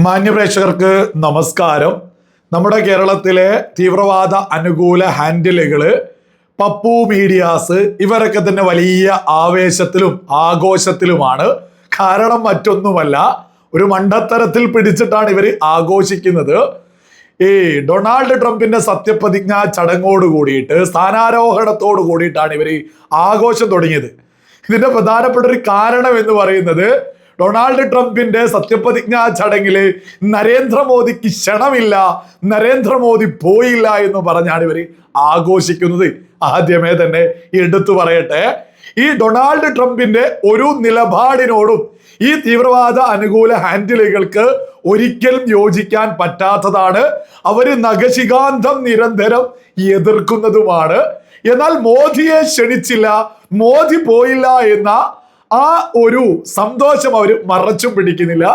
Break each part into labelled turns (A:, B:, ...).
A: മാന്യപ്രേക്ഷകർക്ക് നമസ്കാരം. നമ്മുടെ കേരളത്തിലെ തീവ്രവാദ അനുകൂല ഹാൻഡിലുകൾ പപ്പു മീഡിയാസ് ഇവരൊക്കെ തന്നെ വലിയ ആവേശത്തിലും ആഘോഷത്തിലുമാണ്. കാരണം മറ്റൊന്നുമല്ല ഒരു മണ്ടത്തരത്തിൽ പിടിച്ചിട്ടാണ് ഇവർ ആഘോഷിക്കുന്നത്. ഈ ഡൊണാൾഡ് ട്രംപിന്റെ സത്യപ്രതിജ്ഞ ചടങ്ങോട് കൂടിയിട്ട് സ്ഥാനാരോഹണത്തോട് കൂടിയിട്ടാണ് ഇവർ ആഘോഷം തുടങ്ങിയത്. ഇതിന്റെ പ്രധാനപ്പെട്ട ഒരു കാരണം എന്ന് പറയുന്നത് ഡൊണാൾഡ് ട്രംപിന്റെ സത്യപ്രതിജ്ഞാ ചടങ്ങിൽ നരേന്ദ്രമോദിക്ക് ക്ഷണമില്ല നരേന്ദ്രമോദി പോയില്ല എന്ന് പറഞ്ഞാണ് ഇവർ ആഘോഷിക്കുന്നത്. ആദ്യമേ തന്നെ എടുത്തു പറയട്ടെ ഈ ഡൊണാൾഡ് ട്രംപിന്റെ ഒരു നിലപാടിനോടും ഈ തീവ്രവാദ അനുകൂല ഹാൻഡിലുകൾക്ക് ഒരിക്കലും യോജിക്കാൻ പറ്റാത്തതാണ്. അവർ നഖശികാന്തം നിരന്തരം എതിർക്കുന്നതുമാണ്. എന്നാൽ മോദിയെ ക്ഷണിച്ചില്ല മോദി പോയില്ല എന്ന ആ ഒരു സന്തോഷം അവർ മറച്ചും പിടിക്കുന്നില്ല.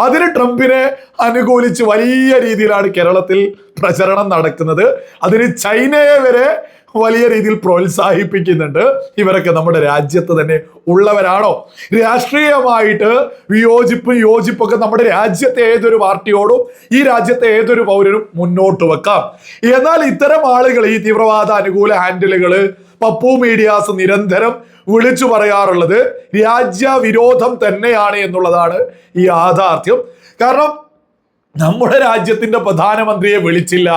A: അതിന് ട്രംപിനെ അനുകൂലിച്ച് വലിയ രീതിയിലാണ് കേരളത്തിൽ പ്രചരണം നടക്കുന്നത്. അതിന് ചൈനയെ വരെ വലിയ രീതിയിൽ പ്രോത്സാഹിപ്പിക്കുന്നുണ്ട്. ഇവരൊക്കെ നമ്മുടെ രാജ്യത്ത് തന്നെ ഉള്ളവരാണോ? രാഷ്ട്രീയമായിട്ട് വിയോജിപ്പും യോജിപ്പൊക്കെ നമ്മുടെ രാജ്യത്തെ ഏതൊരു പാർട്ടിയോടും ഈ രാജ്യത്തെ ഏതൊരു പൗരനും മുന്നോട്ട് വെക്കാം. എന്നാൽ ഇത്തരം ആളുകൾ ഈ തീവ്രവാദ അനുകൂല ഹാൻഡിലുകൾ പപ്പു മീഡിയാസ് നിരന്തരം വിളിച്ചു പറയാറുള്ളത് രാജ്യവിരോധം തന്നെയാണ് എന്നുള്ളതാണ് ഈ യാഥാർത്ഥ്യം. കാരണം നമ്മുടെ രാജ്യത്തിന്റെ പ്രധാനമന്ത്രിയെ വിളിച്ചില്ല.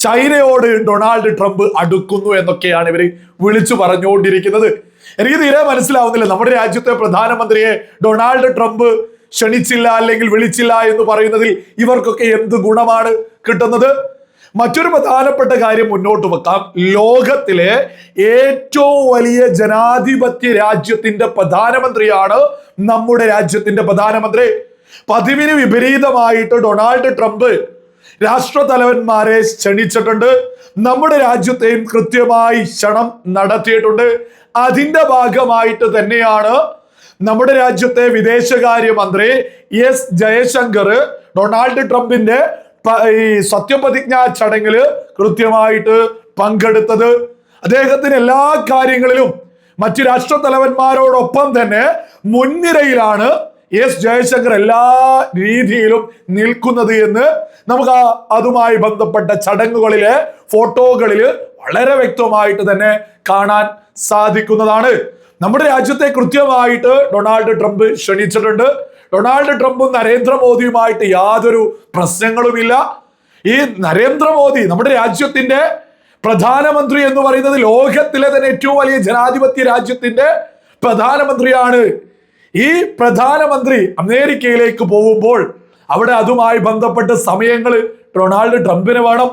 A: ചൈനയോട് ഡൊണാൾഡ് ട്രംപ് അടുക്കുന്നു എന്നൊക്കെയാണ് ഇവർ വിളിച്ചു പറഞ്ഞുകൊണ്ടിരിക്കുന്നത്. എനിക്ക് തീരെ മനസ്സിലാവുന്നില്ല. നമ്മുടെ രാജ്യത്തെ പ്രധാനമന്ത്രിയെ ഡൊണാൾഡ് ട്രംപ് ക്ഷണിച്ചില്ല അല്ലെങ്കിൽ വിളിച്ചില്ല എന്ന് പറയുന്നതിൽ ഇവർക്കൊക്കെ എന്ത് ഗുണമാണ് കിട്ടുന്നത്? മറ്റൊരു പ്രധാനപ്പെട്ട കാര്യം മുന്നോട്ട് വെക്കാം. ലോകത്തിലെ ഏറ്റവും വലിയ ജനാധിപത്യ രാജ്യത്തിന്റെ പ്രധാനമന്ത്രിയാണ് നമ്മുടെ രാജ്യത്തിന്റെ പ്രധാനമന്ത്രി. പതിവിന് വിപരീതമായിട്ട് ഡൊണാൾഡ് ട്രംപ് രാഷ്ട്രതലവന്മാരെ ക്ഷണിച്ചിട്ടുണ്ട്. നമ്മുടെ രാജ്യത്തെയും കൃത്യമായി ക്ഷണം നടത്തിയിട്ടുണ്ട്. അതിന്റെ ഭാഗമായിട്ട് തന്നെയാണ് നമ്മുടെ രാജ്യത്തെ വിദേശകാര്യമന്ത്രി എസ് ജയശങ്കർ ഡൊണാൾഡ് ട്രംപിന്റെ ഈ സത്യപ്രതിജ്ഞാ ചടങ്ങിൽ കൃത്യമായിട്ട് പങ്കെടുത്തത്. അദ്ദേഹത്തിന് എല്ലാ കാര്യങ്ങളിലും മറ്റു രാഷ്ട്ര തലവന്മാരോടൊപ്പം തന്നെ മുൻനിരയിലാണ് എസ് ജയശങ്കർ എല്ലാ രീതിയിലും നിൽക്കുന്നത് എന്ന് നമുക്ക് അതുമായി ബന്ധപ്പെട്ട ചടങ്ങുകളിലെ ഫോട്ടോകളിൽ വളരെ വ്യക്തമായിട്ട് തന്നെ കാണാൻ സാധിക്കുന്നതാണ്. നമ്മുടെ രാജ്യത്തെ കൃത്യമായിട്ട് ഡൊണാൾഡ് ട്രംപ് ക്ഷണിച്ചിട്ടുണ്ട്. ഡൊണാൾഡ് ട്രംപും നരേന്ദ്രമോദിയുമായിട്ട് യാതൊരു പ്രശ്നങ്ങളുമില്ല. ഈ നരേന്ദ്രമോദി നമ്മുടെ രാജ്യത്തിന്റെ പ്രധാനമന്ത്രി എന്ന് പറയുന്നത് ലോകത്തിലെ തന്നെ ഏറ്റവും വലിയ ജനാധിപത്യ രാജ്യത്തിന്റെ പ്രധാനമന്ത്രിയാണ്. ഈ പ്രധാനമന്ത്രി അമേരിക്കയിലേക്ക് പോകുമ്പോൾ അവിടെ അതുമായി ബന്ധപ്പെട്ട സമയങ്ങൾ ഡൊണാൾഡ് ട്രംപിന് വേണം.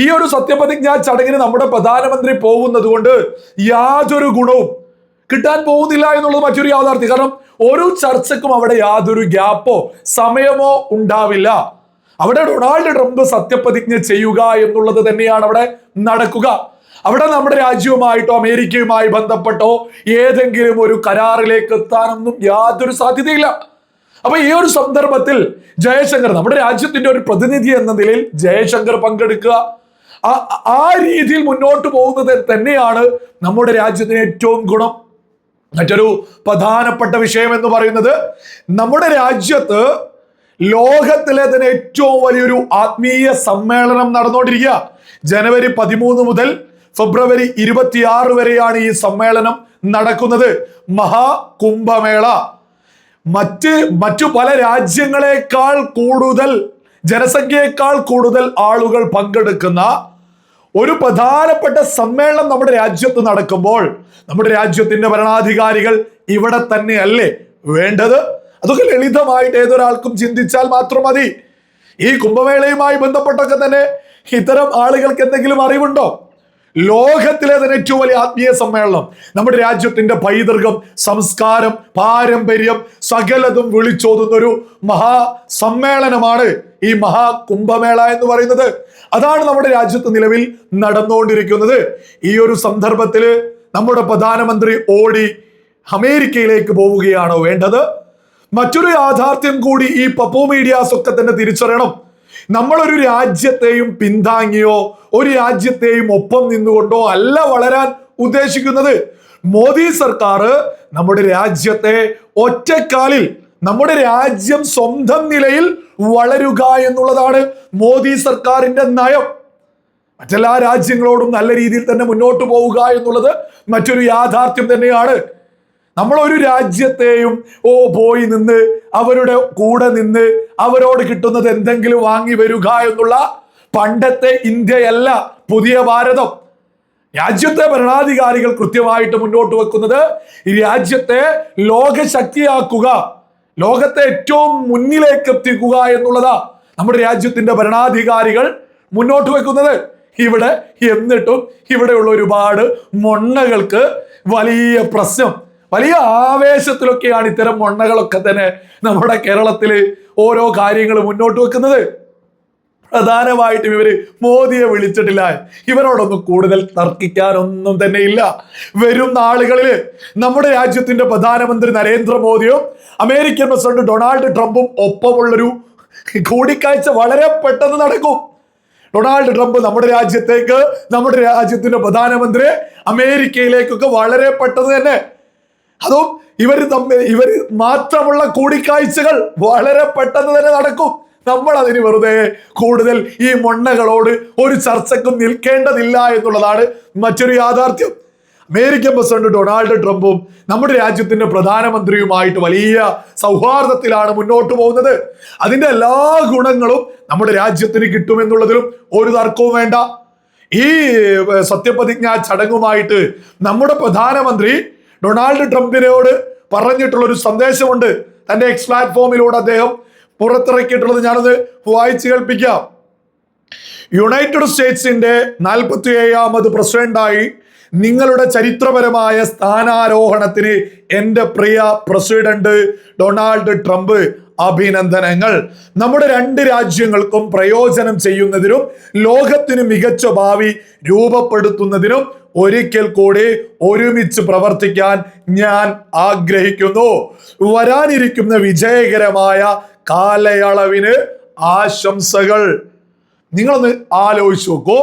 A: ഈ ഒരു സത്യപ്രതിജ്ഞാ ചടങ്ങിന് നമ്മുടെ പ്രധാനമന്ത്രി പോകുന്നത് കൊണ്ട് യാതൊരു ഗുണവും കിട്ടാൻ പോകുന്നില്ല എന്നുള്ളത് മറ്റൊരു യാഥാർത്ഥ്യം. കാരണം ഒരു ചർച്ചക്കും അവിടെ യാതൊരു ഗ്യാപ്പോ സമയമോ ഉണ്ടാവില്ല. അവിടെ ഡൊണാൾഡ് ട്രംപ് സത്യപ്രതിജ്ഞ ചെയ്യുക എന്നുള്ളത് തന്നെയാണ് അവിടെ നടക്കുക. അവിടെ നമ്മുടെ രാജ്യവുമായിട്ടോ അമേരിക്കയുമായി ബന്ധപ്പെട്ടോ ഏതെങ്കിലും ഒരു കരാറിലേക്ക് എത്താനൊന്നും യാതൊരു സാധ്യതയില്ല. അപ്പൊ ഈ ഒരു സന്ദർഭത്തിൽ ജയശങ്കർ നമ്മുടെ രാജ്യത്തിന്റെ ഒരു പ്രതിനിധി എന്ന നിലയിൽ ജയശങ്കർ പങ്കെടുക്കുക ആ- രീതിയിൽ മുന്നോട്ട് പോകുന്നത് തന്നെയാണ് നമ്മുടെ രാജ്യത്തിന് ഏറ്റവും ഗുണം. മറ്റൊരു പ്രധാനപ്പെട്ട വിഷയം എന്ന് പറയുന്നത് നമ്മുടെ രാജ്യത്ത് ലോകത്തിലെ തന്നെ ഏറ്റവും വലിയൊരു ആത്മീയ സമ്മേളനം നടന്നുകൊണ്ടിരിക്കുക. ജനുവരി പതിമൂന്ന് മുതൽ ഫെബ്രുവരി ഇരുപത്തിയാറ് വരെയാണ് ഈ സമ്മേളനം നടക്കുന്നത്. മഹാകുംഭമേള മറ്റ് മറ്റു പല രാജ്യങ്ങളെക്കാൾ കൂടുതൽ ജനസംഖ്യയെക്കാൾ കൂടുതൽ ആളുകൾ പങ്കെടുക്കുന്ന ഒരു പ്രധാനപ്പെട്ട സമ്മേളനം നമ്മുടെ രാജ്യത്ത് നടക്കുമ്പോൾ നമ്മുടെ രാജ്യത്തിന്റെ ഭരണാധികാരികൾ ഇവിടെ തന്നെയല്ലേ വേണ്ടത്? അതൊക്കെ ലളിതമായിട്ട് ഏതൊരാൾക്കും ചിന്തിച്ചാൽ മാത്രം മതി. ഈ കുംഭമേളയുമായി ബന്ധപ്പെട്ടൊക്കെ തന്നെ ഇത്തരം ആളുകൾക്ക് എന്തെങ്കിലും അറിവുണ്ടോ? ലോകത്തിലെ തന്നെ ഏറ്റവും വലിയ ആത്മീയ സമ്മേളനം. നമ്മുടെ രാജ്യത്തിന്റെ പൈതൃകം സംസ്കാരം പാരമ്പര്യം സകലതും വിളിച്ചോതുന്ന ഒരു മഹാ സമ്മേളനമാണ് ഈ മഹാ കുംഭമേള എന്ന് പറയുന്നത്. അതാണ് നമ്മുടെ രാജ്യത്ത് നിലവിൽ നടന്നുകൊണ്ടിരിക്കുന്നത്. ഈ ഒരു സന്ദർഭത്തിൽ നമ്മുടെ പ്രധാനമന്ത്രി ഓടി അമേരിക്കയിലേക്ക് പോവുകയാണോ വേണ്ടത്? മറ്റൊരു യാഥാർത്ഥ്യം കൂടി ഈ പപ്പു മീഡിയാസ് ഒക്കെ തന്നെ തിരിച്ചറിയണം. നമ്മളൊരു രാജ്യത്തെയും പിന്താങ്ങിയോ ഒരു രാജ്യത്തെയും ഒപ്പം നിന്നുകൊണ്ടോ അല്ല വളരാൻ ഉദ്ദേശിക്കുന്നത്. മോദി സർക്കാർ നമ്മുടെ രാജ്യത്തെ ഒറ്റക്കാലിൽ നമ്മുടെ രാജ്യം സ്വന്തം നിലയിൽ വളരുക എന്നുള്ളതാണ് മോദി സർക്കാരിന്റെ നയം. മറ്റെല്ലാ രാജ്യങ്ങളോടും നല്ല രീതിയിൽ തന്നെ മുന്നോട്ട് പോവുക എന്നുള്ളത് മറ്റൊരു യാഥാർത്ഥ്യം തന്നെയാണ്. നമ്മൾ ഒരു രാജ്യത്തെയും ഓ പോയി നിന്ന് അവരുടെ കൂടെ നിന്ന് അവരോട് കിട്ടുന്നത് എന്തെങ്കിലും വാങ്ങി വരിക എന്നുള്ള പണ്ടത്തെ ഇന്ത്യയല്ല പുതിയ ഭാരതം. രാജ്യത്തെ ഭരണാധികാരികൾ കൃത്യമായിട്ട് മുന്നോട്ട് വെക്കുന്നത് ഈ രാജ്യത്തെ ലോകശക്തിയാക്കുക ലോകത്തെ ഏറ്റവും മുന്നിലേക്ക് എത്തിക്കുക എന്നുള്ളതാ നമ്മുടെ രാജ്യത്തിന്റെ ഭരണാധികാരികൾ മുന്നോട്ട് വെക്കുന്നത്. ഇവിടെ എന്നിട്ടും ഇവിടെയുള്ള ഒരുപാട് മൊണ്ണകൾക്ക് വലിയ പ്രശ്നം. വലിയ ആവേശത്തിലൊക്കെയാണ് ഇത്തരം മൊണ്ണകളൊക്കെ തന്നെ നമ്മുടെ കേരളത്തിൽ ഓരോ കാര്യങ്ങൾ മുന്നോട്ട് വെക്കുന്നത്. പ്രധാനമായിട്ടും ഇവർ മോദിയെ വിളിച്ചിട്ടില്ല. ഇവരോടൊന്നും കൂടുതൽ തർക്കിക്കാനൊന്നും തന്നെ ഇല്ല. വരും നാളുകളിൽ നമ്മുടെ രാജ്യത്തിന്റെ പ്രധാനമന്ത്രി നരേന്ദ്രമോദിയും അമേരിക്കൻ പ്രസിഡന്റ് ഡൊണാൾഡ് ട്രംപും ഒപ്പമുള്ളൊരു കൂടിക്കാഴ്ച വളരെ പെട്ടെന്ന് നടക്കും. ഡൊണാൾഡ് ട്രംപ് നമ്മുടെ രാജ്യത്തേക്ക് നമ്മുടെ രാജ്യത്തിന്റെ പ്രധാനമന്ത്രി അമേരിക്കയിലേക്കൊക്കെ വളരെ പെട്ടെന്ന് തന്നെ അതും ഇവർ തമ്മിൽ ഇവർ മാത്രമുള്ള കൂടിക്കാഴ്ചകൾ വളരെ പെട്ടെന്ന് തന്നെ നടക്കും. നമ്മൾ അതിന് വെറുതെ കൂടുതൽ ഈ മൊണ്ണകളോട് ഒരു ചർച്ചക്കും നിൽക്കേണ്ടതില്ല എന്നുള്ളതാണ് മറ്റൊരു യാഥാർത്ഥ്യം. അമേരിക്കൻ പ്രസിഡന്റ് ഡൊണാൾഡ് ട്രംപും നമ്മുടെ രാജ്യത്തിന്റെ പ്രധാനമന്ത്രിയുമായിട്ട് വലിയ സൗഹാർദ്ദത്തിലാണ് മുന്നോട്ട് പോകുന്നത്. അതിന്റെ എല്ലാ ഗുണങ്ങളും നമ്മുടെ രാജ്യത്തിന് കിട്ടുമെന്നുള്ളതിലും ഒരു തർക്കവും വേണ്ട. ഈ സത്യപ്രതിജ്ഞാ ചടങ്ങുമായിട്ട് നമ്മുടെ പ്രധാനമന്ത്രി ഡൊണാൾഡ് ട്രംപിനോട് പറഞ്ഞിട്ടുള്ള ഒരു സന്ദേശമുണ്ട്. തന്റെ എക്സ് പ്ലാറ്റ്ഫോമിലൂടെ അദ്ദേഹം പുറത്തിറക്കിയിട്ടുള്ളത് ഞാനത് വായിച്ചു കേൾപ്പിക്കാം. യുണൈറ്റഡ് സ്റ്റേറ്റ്സിന്റെ നാൽപ്പത്തി ഏഴാമത് പ്രസിഡന്റായി നിങ്ങളുടെ ചരിത്രപരമായ സ്ഥാനാരോഹണത്തിന് എന്റെ പ്രിയ പ്രസിഡന്റ് ഡൊണാൾഡ് ട്രംപ് അഭിനന്ദനങ്ങൾ. നമ്മുടെ രണ്ട് രാജ്യങ്ങൾക്കും പ്രയോജനം ചെയ്യുന്നതിനും ലോകത്തിന് മികച്ച ഭാവി രൂപപ്പെടുത്തുന്നതിനും ഒരിക്കൽ കൂടി ഒരുമിച്ച് പ്രവർത്തിക്കാൻ ഞാൻ ആഗ്രഹിക്കുന്നു. വരാനിരിക്കുന്ന വിജയകരമായ കാലയളവിന് ആശംസകൾ. നിങ്ങളൊന്ന് ആലോചിച്ച് നോക്കൂ.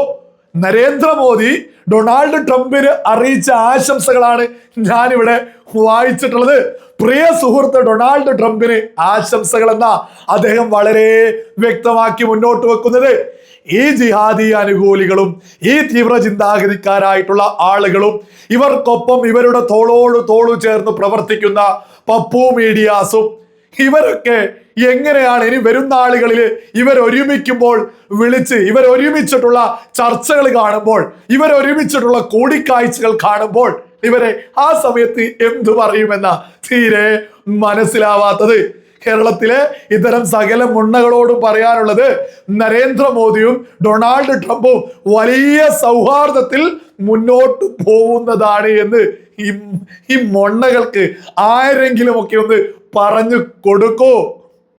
A: നരേന്ദ്രമോദി ഡൊണാൾഡ് ട്രംപിന് അറിയിച്ച ആശംസകളാണ് ഞാനിവിടെ വായിച്ചിട്ടുള്ളത്. പ്രിയ സുഹൃത്ത് ഡൊണാൾഡ് ട്രംപിന് ആശംസകൾ എന്ന അദ്ദേഹം വളരെ വ്യക്തമാക്കി മുന്നോട്ട് വെക്കുന്നത്. ഈ ജിഹാദി അനുകൂലികളും ഈ തീവ്ര ചിന്താഗതിക്കാരായിട്ടുള്ള ആളുകളും ഇവർക്കൊപ്പം ഇവരുടെ തോളോട് തോളു ചേർന്ന് പ്രവർത്തിക്കുന്ന പപ്പു മീഡിയാസും ഇവരൊക്കെ എങ്ങനെയാണ് ഇനി വരുന്ന ആളുകളിൽ ഇവർ ഒരുമിക്കുമ്പോൾ വിളിച്ച് ഇവർ ഒരുമിച്ചിട്ടുള്ള ചർച്ചകൾ കാണുമ്പോൾ ഇവർ ഒരുമിച്ചിട്ടുള്ള കൂടിക്കാഴ്ചകൾ കാണുമ്പോൾ ഇവരെ ആ സമയത്ത് എന്തു പറയുമെന്ന തീരെ മനസ്സിലാവാത്തത്. കേരളത്തിലെ ഇത്തരം സകല മുണ്ണകളോടും പറയാനുള്ളത് നരേന്ദ്രമോദിയും ഡൊണാൾഡ് ട്രംപും വലിയ സൗഹാർദ്ദത്തിൽ മുന്നോട്ട് പോകുന്നതാണ് എന്ന് ഈ ഈ മൊണ്ണകൾക്ക് ആരെങ്കിലും ഒക്കെ ഒന്ന് പറഞ്ഞു കൊടുക്കൂ.